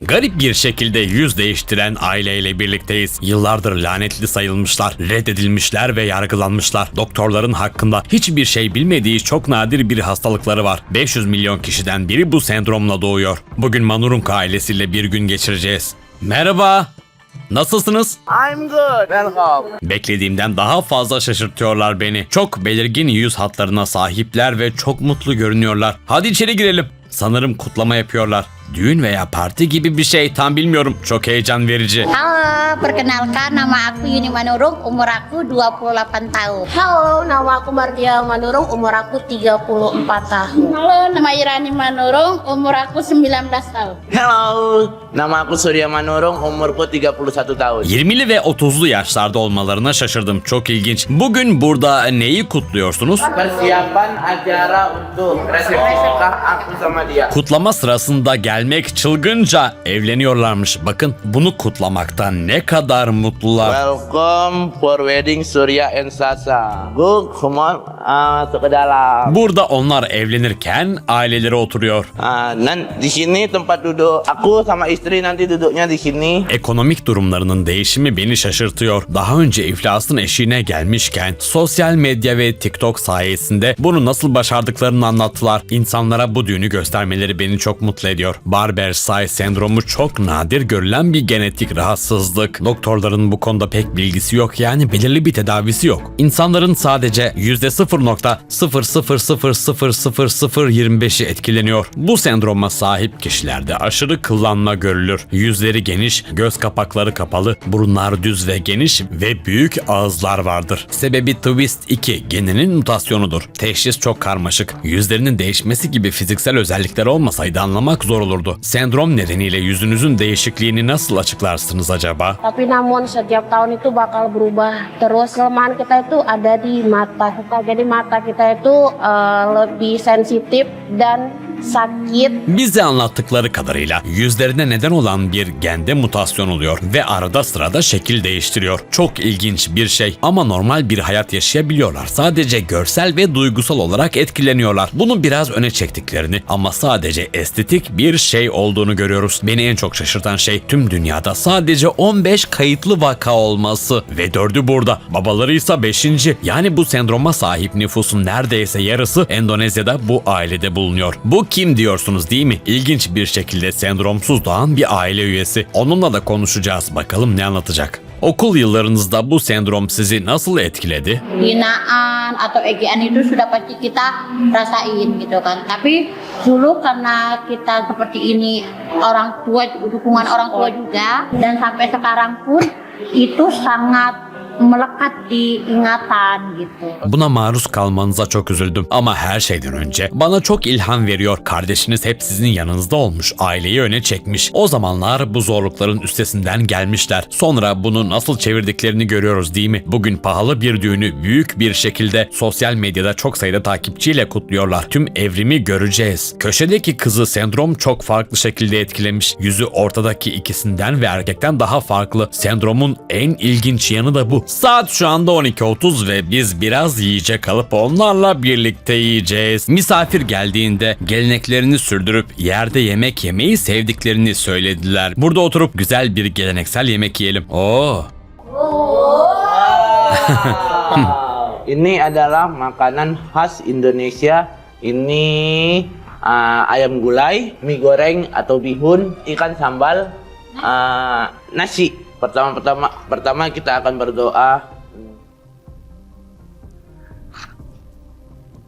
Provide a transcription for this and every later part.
Garip bir şekilde yüz değiştiren aileyle birlikteyiz. Yıllardır lanetli sayılmışlar, reddedilmişler ve yargılanmışlar. Doktorların hakkında hiçbir şey bilmediği çok nadir bir hastalıkları var. 500 milyon kişiden biri bu sendromla doğuyor. Bugün Manurunk ailesiyle bir gün geçireceğiz. Merhaba. Nasılsınız? I'm good. Welcome. Beklediğimden daha fazla şaşırtıyorlar beni. Çok belirgin yüz hatlarına sahipler ve çok mutlu görünüyorlar. Hadi içeri girelim. Sanırım kutlama yapıyorlar. Düğün veya parti gibi bir şey tam bilmiyorum. Çok heyecan verici. Halo, perkenalkan nama aku Yuni Manurung, umur aku 28 tahun. Halo, nama aku Martia Manurung, umur aku 34 tahun. Halo, nama Irani Manurung, umur aku 19 tahun. Hello. Nama aku Surya Manurung, umurku 31 tahun. 20'li ve 30'lu yaşlarda olmalarına şaşırdım. Çok ilginç. Bugün burada neyi kutluyorsunuz? Persiapan acara untuk resepsi nikah aku sama dia. Kutlama sırasında gelmek çılgınca evleniyorlarmış. Bakın bunu kutlamaktan ne kadar mutlular. Welcome for wedding Surya and Sasa. Go, come on, ah, masuk ke dalam. Burada onlar evlenirken aileleri oturuyor. Ah, nan di sini tempat duduk aku sama istri nanti duduknya di sini. Ekonomik durumlarının değişimi beni şaşırtıyor. Daha önce iflasın eşiğine gelmişken sosyal medya ve TikTok sayesinde bunu nasıl başardıklarını anlattılar. İnsanlara bu düğünü göstermeleri beni çok mutlu ediyor. Barber-Say sendromu çok nadir görülen bir genetik rahatsızlık. Doktorların bu konuda pek bilgisi yok yani belirli bir tedavisi yok. İnsanların sadece %0.0000025'i etkileniyor. Bu sendroma sahip kişilerde aşırı kıllanma görülür. Yüzleri geniş, göz kapakları kapalı, burunlar düz ve geniş ve büyük ağızlar vardır. Sebebi Twist 2 geninin mutasyonudur. Teşhis çok karmaşık. Yüzlerinin değişmesi gibi fiziksel özellikler olmasaydı anlamak zor olurdu. Sendrom nedeniyle yüzünüzün değişikliğini nasıl açıklarsınız acaba? Tapi namun setiap tahun itu bakal berubah. Terus kelemahan kita itu ada di mata. Jadi mata kita itu eh, lebih sensitif dan. Bize anlattıkları kadarıyla yüzlerine neden olan bir gende mutasyon oluyor ve arada sırada şekil değiştiriyor. Çok ilginç bir şey ama normal bir hayat yaşayabiliyorlar. Sadece görsel ve duygusal olarak etkileniyorlar. Bunu biraz öne çektiklerini ama sadece estetik bir şey olduğunu görüyoruz. Beni en çok şaşırtan şey tüm dünyada sadece 15 kayıtlı vaka olması ve dördü burada. Babaları ise 5. Yani bu sendroma sahip nüfusun neredeyse yarısı Endonezya'da bu ailede bulunuyor. Bu kim diyorsunuz değil mi? İlginç bir şekilde sendromsuz doğan bir aile üyesi. Onunla da konuşacağız. Bakalım ne anlatacak. Okul yıllarınızda bu sendrom sizi nasıl etkiledi? Hinaan atau egean itu sudah pasti kita rasain gitu kan. Tapi dulu karena kita seperti ini orang tua, dukungan orang tua juga dan sampai sekarang pun itu sangat melekat di ingatan gitu. Buna maruz kalmanıza çok üzüldüm. Ama her şeyden önce bana çok ilham veriyor. Kardeşiniz hep sizin yanınızda olmuş. Aileyi öne çekmiş. O zamanlar bu zorlukların üstesinden gelmişler. Sonra bunu nasıl çevirdiklerini görüyoruz değil mi? Bugün pahalı bir düğünü büyük bir şekilde sosyal medyada çok sayıda takipçiyle kutluyorlar. Tüm evrimi göreceğiz. Köşedeki kızı sendrom çok farklı şekilde etkilemiş. Yüzü ortadaki ikisinden ve erkekten daha farklı. Sendromun en ilginç yanı da bu. Saat şu anda 12.30 ve biz biraz yiyecek alıp onlarla birlikte yiyeceğiz. Misafir geldiğinde geleneklerini sürdürüp yerde yemek yemeyi sevdiklerini söylediler. Burada oturup güzel bir geleneksel yemek yiyelim. Oo. Ini adalah makanan khas Indonesia. Ini ah, ayam gulai, mie goreng atau bihun, ikan sambal, ah, nasi. Pertama-pertama pertama kita akan berdoa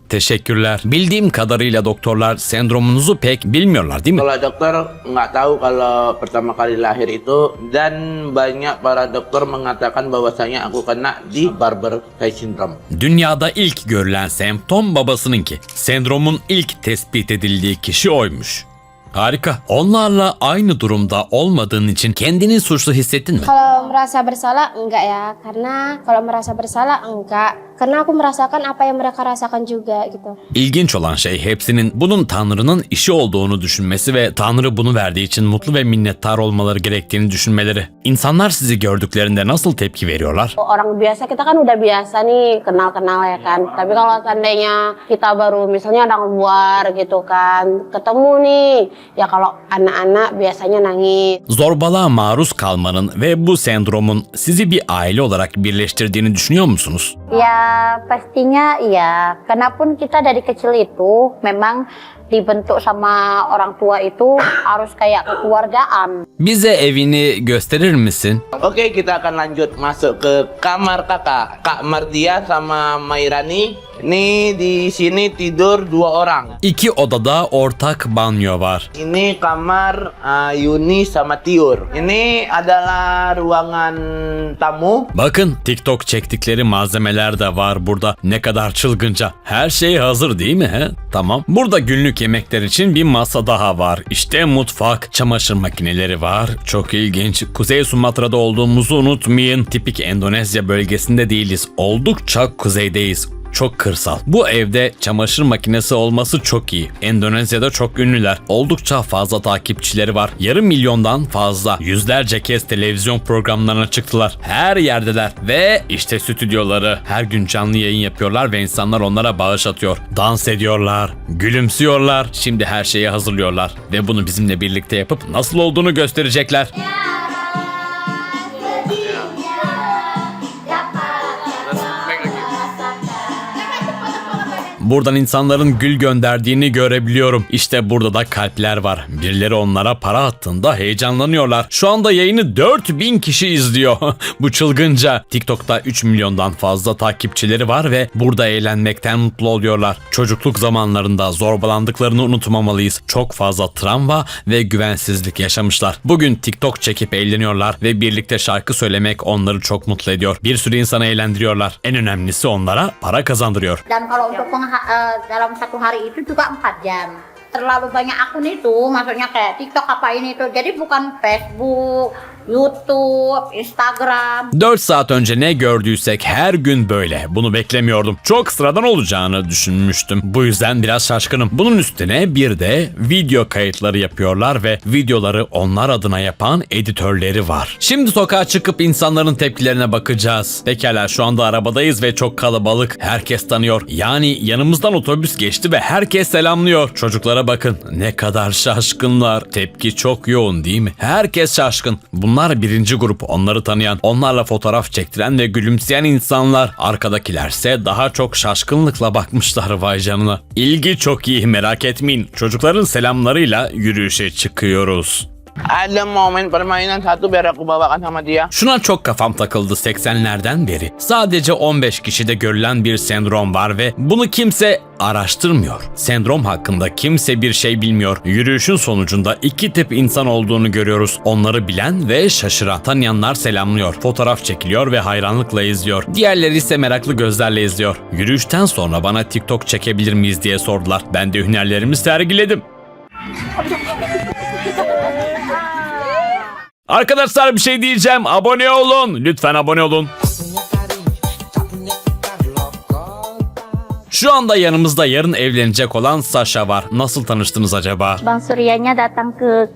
Teşekkürler. Bildiğim kadarıyla doktorlar sendromunuzu pek bilmiyorlar değil mi? Kalau dokter nggak tahu kalau pertama kali lahir itu dan banyak para dokter mengatakan bahwasanya aku kena di Barber Say syndrome. Dünyada ilk görülen semptom babasınınki. Sendromun ilk tespit edildiği kişi oymuş. Harika. Onlarla aynı durumda olmadığın için kendini suçlu hissettin mi? Kalau merasa bersalah enggak ya, karena kalau merasa bersalah enggak. Karena aku merasakan apa yang mereka rasakan juga gitu. İlginç olan şey hepsinin bunun Tanrı'nın işi olduğunu düşünmesi ve Tanrı bunu verdiği için mutlu ve minnettar olmaları gerektiğini düşünmeleri. İnsanlar sizi gördüklerinde nasıl tepki veriyorlar? Orang biasa kita kan udah biasa nih kenal-kenal ya kan. Tapi kalau seandainya kita baru misalnya orang luar gitu kan, ketemu nih, ya kalau anak-anak biasanya nangis. Zorbalığa maruz kalmanın ve bu sendromun sizi bir aile olarak birleştirdiğini düşünüyor musunuz? Ya pastinya iya. Karena pun kita dari kecil itu memang dibentuk sama orang tua itu harus kayak kekeluargaan. Bize evini gösterir misin? Oke, kita akan lanjut masuk ke kamar kakak. Kak Mardia sama Mairani. Ini di sini tidur dua orang. İki odada ortak banyo var. Ini kamar uh, Yuni sama Tiur. Ini adalah ruangan tamu. Bakın TikTok çektikleri malzemeler de var burada. Ne kadar çılgınca. Her şey hazır değil mi he? Tamam. Burada günlük yemekler için bir masa daha var. İşte mutfak, çamaşır makineleri var. Çok ilginç. Kuzey Sumatra'da olduğumuzu unutmayın. Tipik Endonezya bölgesinde değiliz. Oldukça kuzeydeyiz. Çok kırsal. Bu evde çamaşır makinesi olması çok iyi. Endonezya'da çok ünlüler. Oldukça fazla takipçileri var. Yarım milyondan fazla. Yüzlerce kez televizyon programlarına çıktılar. Her yerdeler. Ve işte stüdyoları. Her gün canlı yayın yapıyorlar ve insanlar onlara bağış atıyor. Dans ediyorlar. Gülümsüyorlar. Şimdi her şeyi hazırlıyorlar. Ve bunu bizimle birlikte yapıp nasıl olduğunu gösterecekler. Buradan insanların gül gönderdiğini görebiliyorum. İşte burada da kalpler var. Birileri onlara para attığında heyecanlanıyorlar. Şu anda yayını 4000 kişi izliyor. Bu çılgınca. TikTok'ta 3 milyondan fazla takipçileri var ve burada eğlenmekten mutlu oluyorlar. Çocukluk zamanlarında zorbalandıklarını unutmamalıyız. Çok fazla travma ve güvensizlik yaşamışlar. Bugün TikTok çekip eğleniyorlar ve birlikte şarkı söylemek onları çok mutlu ediyor. Bir sürü insanı eğlendiriyorlar. En önemlisi onlara para kazandırıyor. Dan eh, dalam satu hari itu juga 4 jam. Terlalu banyak akun itu, maksudnya kayak TikTok apa ini itu. Jadi bukan Facebook, YouTube, Instagram. 4 saat önce ne gördüysek her gün böyle. Bunu beklemiyordum. Çok sıradan olacağını düşünmüştüm. Bu yüzden biraz şaşkınım. Bunun üstüne bir de video kayıtları yapıyorlar ve videoları onlar adına yapan editörleri var. Şimdi sokağa çıkıp insanların tepkilerine bakacağız. Pekala şu anda arabadayız ve çok kalabalık. Herkes tanıyor. Yani yanımızdan otobüs geçti ve herkes selamlıyor. Çocuklara bakın. Ne kadar şaşkınlar. Tepki çok yoğun değil mi? Herkes şaşkın. Bunlar birinci grup. Onları tanıyan, onlarla fotoğraf çektiren ve gülümseyen insanlar. Arkadakilerse daha çok şaşkınlıkla bakmışlar vay canına. İlgi çok iyi merak etmeyin. Çocukların selamlarıyla yürüyüşe çıkıyoruz. Mau main permainan satu biar aku bawakan sama dia. Şuna çok kafam takıldı 80'lerden beri. Sadece 15 kişide görülen bir sendrom var ve bunu kimse araştırmıyor. Sendrom hakkında kimse bir şey bilmiyor. Yürüyüşün sonucunda iki tip insan olduğunu görüyoruz. Onları bilen ve şaşıran. Tanıyanlar selamlıyor, fotoğraf çekiliyor ve hayranlıkla izliyor. Diğerleri ise meraklı gözlerle izliyor. Yürüyüşten sonra bana TikTok çekebilir miyiz diye sordular. Ben de hünerlerimi sergiledim. Arkadaşlar bir şey diyeceğim. Abone olun. Lütfen abone olun. Şu anda yanımızda yarın evlenecek olan Sasha var. Nasıl tanıştınız acaba? Bang Suryanya datang ke.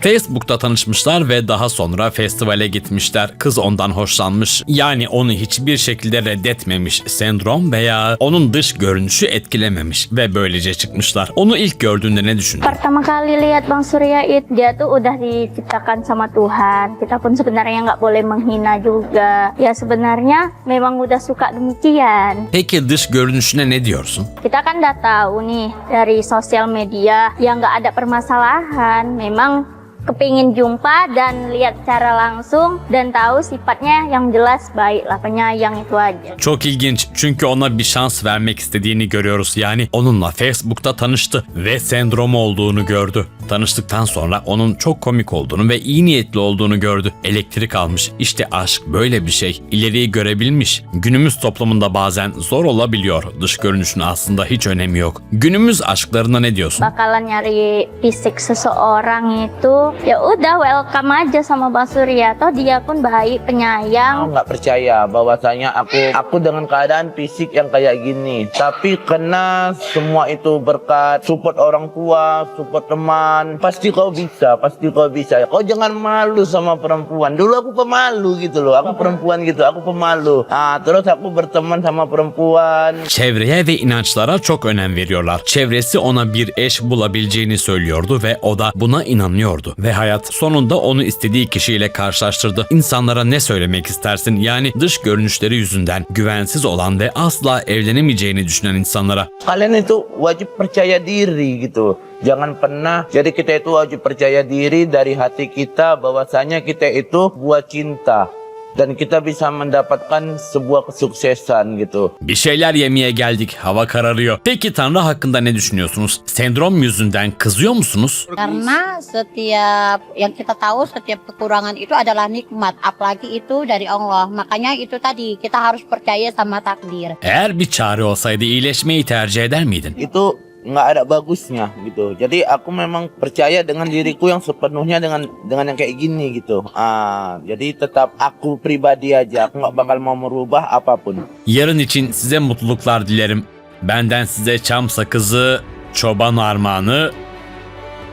Facebook'ta tanışmışlar ve daha sonra festivale gitmişler. Kız ondan hoşlanmış. Yani onu hiçbir şekilde reddetmemiş. Sendrom veya onun dış görünüşü etkilememiş ve böylece çıkmışlar. Onu ilk gördüğünde ne düşündün? Pertama kali lihat Bang Surya it dia tuh udah diciptakan sama Tuhan. Kita pun sebenarnya nggak boleh menghina juga. Ya sebenarnya memang udah suka demikian. Peki dış görünüşüne ne diyorsun? Kita kan udah tahu nih dari sosial media yang nggak ada permasalahan. Memang kepingin jumpa dan lihat secara langsung dan tahu sifatnya yang jelas baik lah penyayang itu aja. Çok ilginç çünkü ona bir şans vermek istediğini görüyoruz. Yani onunla Facebook'ta tanıştı ve sendromu olduğunu gördü. Tanıştıktan sonra onun çok komik olduğunu ve iyi niyetli olduğunu gördü. Elektrik almış. İşte aşk böyle bir şey. İleriyi görebilmiş. Günümüz toplumunda bazen zor olabiliyor. Dış görünüşün aslında hiç önemi yok. Günümüz aşklarına ne diyorsun? bakalan nyari fisik seseorang itu ya udah welcome aja sama Bang Surya toh dia pun baik Aku penyayang nggak percaya bahwasanya aku aku dengan keadaan fisik yang kayak gini, tapi kena semua itu berkat support orang tua, support teman. Pasti kau bisa, pasti kau bisa. Kau jangan malu sama perempuan. Dulu aku pemalu gitu loh, aku perempuan gitu, aku pemalu. Ah, terus aku berteman sama perempuan. Çevreye ve inançlara çok önem veriyorlar. Çevresi ona bir eş bulabileceğini söylüyordu ve o da buna inanıyordu. Ve hayat sonunda onu istediği kişiyle karşılaştırdı. İnsanlara ne söylemek istersin? Yani dış görünüşleri yüzünden güvensiz olan ve asla evlenemeyeceğini düşünen insanlara. Kalian itu wajib percaya diri gitu. Jangan pernah. Jadi kita itu wajib percaya diri dari hati kita bahwasanya kita itu buat cinta dan kita bisa mendapatkan sebuah kesuksesan gitu. Bir şeyler yemeye geldik. Hava kararıyor. Peki Tanrı hakkında ne düşünüyorsunuz? Sendrom yüzünden kızıyor musunuz? Karena setiap yang kita tahu setiap kekurangan itu adalah nikmat, apalagi itu dari Allah. Makanya itu tadi kita harus percaya sama takdir. Eğer bir çare olsaydı iyileşmeyi tercih eder miydin? Itu nggak ada bagusnya gitu. Jadi aku memang percaya dengan diriku yang sepenuhnya dengan dengan yang kayak gini gitu. Ah, jadi tetap aku pribadi aja. Aku nggak bakal mau merubah apapun. Yarın için size mutluluklar dilerim. Benden size çam sakızı, çoban armağanı,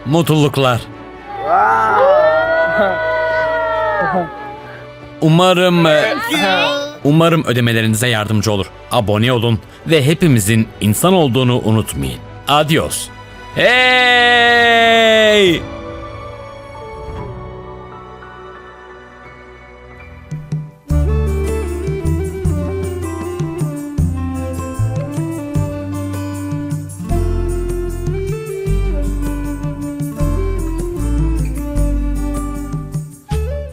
mutluluklar. Umarım umarım ödemelerinize yardımcı olur. Abone olun ve hepimizin insan olduğunu unutmayın. Adiós. ¡Hey!